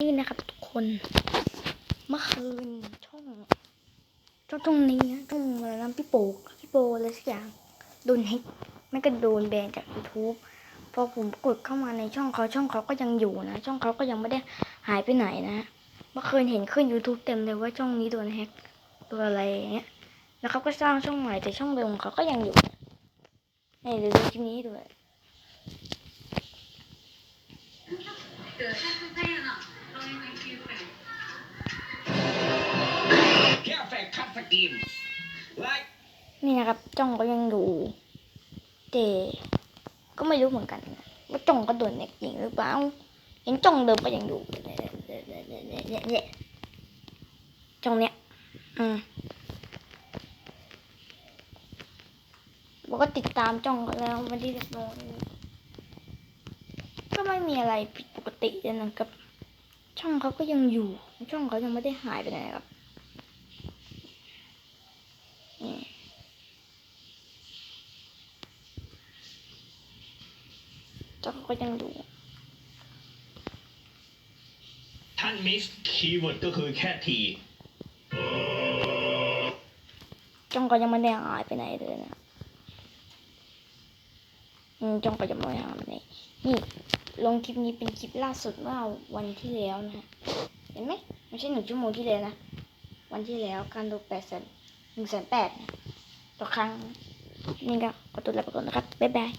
นี่นะครับทุกคนเมื่อคืนช่องช่องตรงนี้นะช่องอะไรนะพี่โปกพี่โปอะไรสักอย่างโดนแฮกไม่ก็โดนแบนจาก YouTube พอผมกดเข้ามาในช่องเขาช่องเขาก็ยังอยู่นะช่องเขาก็ยังไม่ได้หายไปไหนนะเมื่อคืนเห็นขึ้น YouTube เต็มเลยว่าช่องนี้โดนแฮ็กตัวอะไรอย่างเงี้ยแล้วเขาก็สร้างช่องใหม่แต่ช่องเดิมของเขาก็ยังอยู่นี่เดี๋ยวดูคลิปนี้ให้ดูเลย นี่นะครับจ้องก็ยังอยู่แต่ก็ไม่รู้เหมือนกันว่าจ้องก็โดนแหกจิงหรือเปล่าเห็นจ้องเดิมก็ยังอยู่เนี่ยเนี่ยเนี่ยเนี่ยจ้องเนี้ยอืมบอกก็ติดตามจ้องก็แล้วไม่ได้เรียบร้อยก็ไม่มีอะไรผิดปกติเลยนะครับ ช่องเขาก็ยังอยู่ ช่องเขายังไม่ได้หายไปไหนนะครับนี่จ้องก็ยังอยู่ท่านมิสคีย์เวิร์ดก็คือแค่ทีจ้องก็ยังไม่ได้หายไปไหนเลยนะอืม จ้องก็ยังไม่ได้หายไปไหนนี่ลงคลิปนี้เป็นคลิปล่าสุดเมื่อวันที่แล้วนะฮะเห็นไหมไม่ใช่หนึ่งชั่วโมงที่แล้วนะ วันที่แล้วการดูแปดแสนหนึ่งแสนแปดต่อครั้งนี่ก็ขอตัวลาไปก่อนนะครับบ๊ายบาย